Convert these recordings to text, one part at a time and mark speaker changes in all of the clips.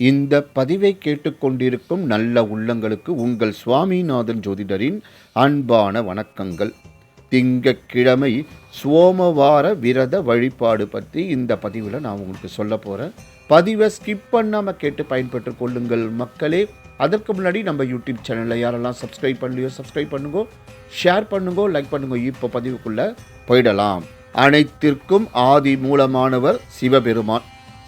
Speaker 1: இந்த பதிவை கேட்டுக்கொண்டிருக்கும் நல்ல உள்ளங்களுக்கு உங்கள் சுவாமிநாதன் ஜோதிடரின் அன்பான வணக்கங்கள். திங்கக்கிழமை சோமவார விரத வழிபாடு பற்றி இந்த பதிவில் நான் உங்களுக்கு சொல்ல போகிறேன் பதிவை ஸ்கிப் பண்ணாமல் கேட்டு பயன்பெற்று கொள்ளுங்கள் மக்களே. அதற்கு முன்னாடி நம்ம யூடியூப் சேனலில் யாரெல்லாம் சப்ஸ்கிரைப் பண்ணலையோ சப்ஸ்கிரைப் பண்ணுங்க ஷேர் பண்ணுங்க லைக் பண்ணுங்க இப்போ பதிவுக்குள்ளே போயிடலாம். அனைத்திற்கும் ஆதி மூலமானவர் சிவபெருமான்.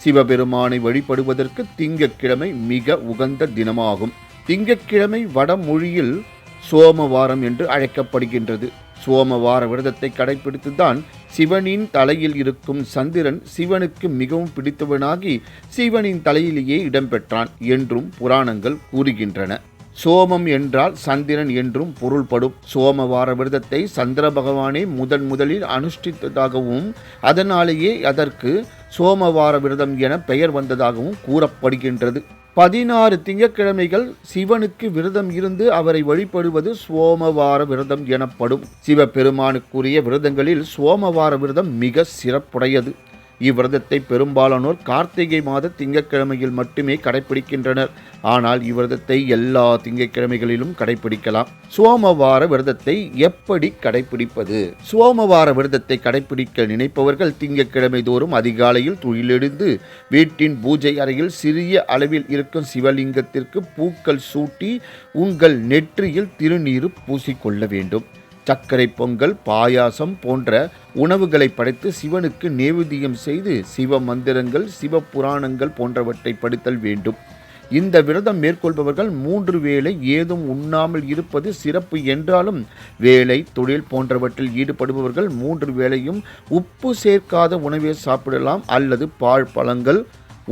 Speaker 1: சிவபெருமானை வழிபடுவதற்கு திங்கட்கிழமை மிக உகந்த தினமாகும். திங்கட்கிழமை வடமொழியில் சோமவாரம் என்று அழைக்கப்படுகின்றது. சோமவார விரதத்தை கடைபிடித்துதான் சிவனின் தலையில் இருக்கும் சந்திரன் சிவனுக்கு மிகவும் பிடித்தவனாகி சிவனின் தலையிலேயே இடம்பெற்றான் என்றும் புராணங்கள் கூறுகின்றன. சோமம் என்றால் சந்திரன் என்றும் பொருள்படும். சோமவார விரதத்தை சந்திர பகவானே முதன் முதலில் அனுஷ்டித்ததாகவும் அதனாலேயே அதற்கு சோமவார விரதம் என பெயர் வந்ததாகவும் கூறப்படுகின்றது. பதினாறு திங்கட்கிழமைகள் சிவனுக்கு விரதம் இருந்து அவரை வழிபடுவது சோமவார விரதம் எனப்படும். சிவபெருமானுக்குரிய விரதங்களில் சோமவார விரதம் மிக சிறப்புடையது. இவ்விரதத்தை பெரும்பாலானோர் கார்த்திகை மாத திங்கட்கிழமையில் மட்டுமே கடைபிடிக்கின்றனர் ஆனால் இவ்விரதத்தை எல்லா திங்கட்கிழமைகளிலும் கடைபிடிக்கலாம் சோமவார விரதத்தை எப்படி கடைபிடிப்பது சோமவார விரதத்தை கடைபிடிக்க நினைப்பவர்கள் திங்கட்கிழமை தோறும் அதிகாலையில் துயிலெழுந்து வீட்டின் பூஜை அறையில் சிறிய அளவில் இருக்கும் சிவலிங்கத்திற்கு பூக்கள் சூட்டி உங்கள் நெற்றியில் திருநீரு பூசிக்கொள்ள வேண்டும். சர்க்கரை பொங்கல் பாயாசம் போன்ற உணவுகளை படைத்து சிவனுக்கு நேவேதியம் செய்து சிவ மந்திரங்கள் சிவ புராணங்கள் போன்றவற்றை படித்தல் வேண்டும். இந்த விரதம் மேற்கொள்பவர்கள் மூன்று வேளை ஏதும் உண்ணாமல் இருப்பது சிறப்பு என்றாலும் வேலை தொழில் போன்றவற்றில் ஈடுபடுபவர்கள் மூன்று வேளையும் உப்பு சேர்க்காத உணவை சாப்பிடலாம் அல்லது பால் பழங்கள்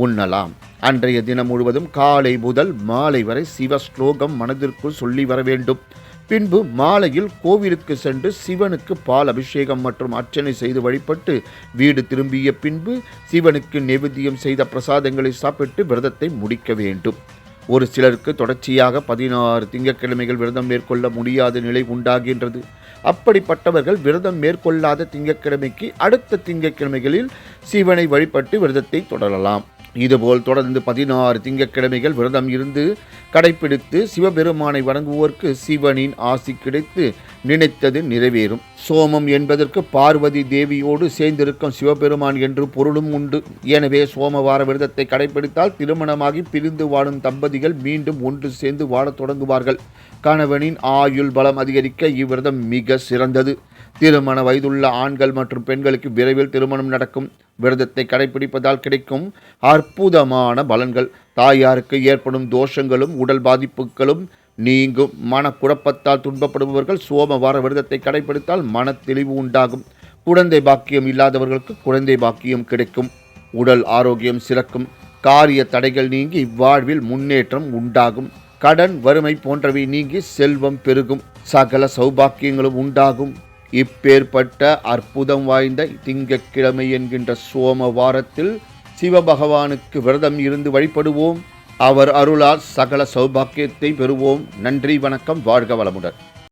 Speaker 1: உண்ணலாம். அன்றைய தினம் முழுவதும் காலை முதல் மாலை வரை சிவ ஸ்லோகம் மனதிற்குள் சொல்லி வர வேண்டும். பின்பு மாலையில் கோவிலுக்கு சென்று சிவனுக்கு பால் அபிஷேகம் மற்றும் அர்ச்சனை செய்து வழிபட்டு வீடு திரும்பிய பின்பு சிவனுக்கு நெவேத்தியம் செய்த பிரசாதங்களை சாப்பிட்டு விரதத்தை முடிக்க வேண்டும். ஒரு சிலருக்கு தொடர்ச்சியாக பதினாறு திங்கட்கிழமைகள் விரதம் மேற்கொள்ள முடியாத நிலை உண்டாகின்றது. அப்படிப்பட்டவர்கள் விரதம் மேற்கொள்ளாத திங்கட்கிழமைக்கு அடுத்த திங்கட்கிழமைகளில் சிவனை வழிபட்டு விரதத்தை தொடரலாம். இதுபோல் தொடர்ந்து பதினாறு திங்கட்கிழமைகள் விரதம் இருந்து கடைபிடித்து சிவபெருமானை வணங்குவோருக்கு சிவனின் ஆசி கிடைத்து நினைத்தது நிறைவேறும். சோமம் என்பதற்கு பார்வதி தேவியோடு சேர்ந்திருக்கும் சிவபெருமான் என்று பொருளும் உண்டு. எனவே சோமவார விரதத்தை கடைபிடித்தால் திருமணமாகி பிரிந்து வாழும் தம்பதிகள் மீண்டும் ஒன்று சேர்ந்து வாழத் தொடங்குவார்கள். கணவனின் ஆயுள் பலம் அதிகரிக்க இவ்விரதம் மிக சிறந்தது. திருமண வயதுள்ள ஆண்கள் மற்றும் பெண்களுக்கு விரைவில் திருமணம் நடக்கும். விரதத்தை கடைபிடிப்பதால் கிடைக்கும் அற்புதமான பலன்கள். தாயாருக்கு ஏற்படும் தோஷங்களும் உடல் பாதிப்புகளும் நீங்கும். மனக்குழப்பத்தால் துன்பப்படுபவர்கள் சோமவார விரதத்தை கடைபிடித்தால் மன தெளிவு உண்டாகும். குழந்தை பாக்கியம் இல்லாதவர்களுக்கு குழந்தை பாக்கியம் கிடைக்கும். உடல் ஆரோக்கியம் சிறக்கும். காரிய தடைகள் நீங்கி இவ்வாழ்வில் முன்னேற்றம் உண்டாகும். கடன் வறுமை போன்றவை நீங்கி செல்வம் பெருகும். சகல சௌபாக்கியங்களும் உண்டாகும். இப்பேற்பட்ட அற்புதம் வாய்ந்த திங்கக்கிழமை என்கின்ற சோம வாரத்தில் சிவபகவானுக்கு விரதம் இருந்து வழிபடுவோம். அவர் அருளால் சகல சௌபாக்கியத்தை பெறுவோம். நன்றி வணக்கம் வாழ்க வளமுடன்.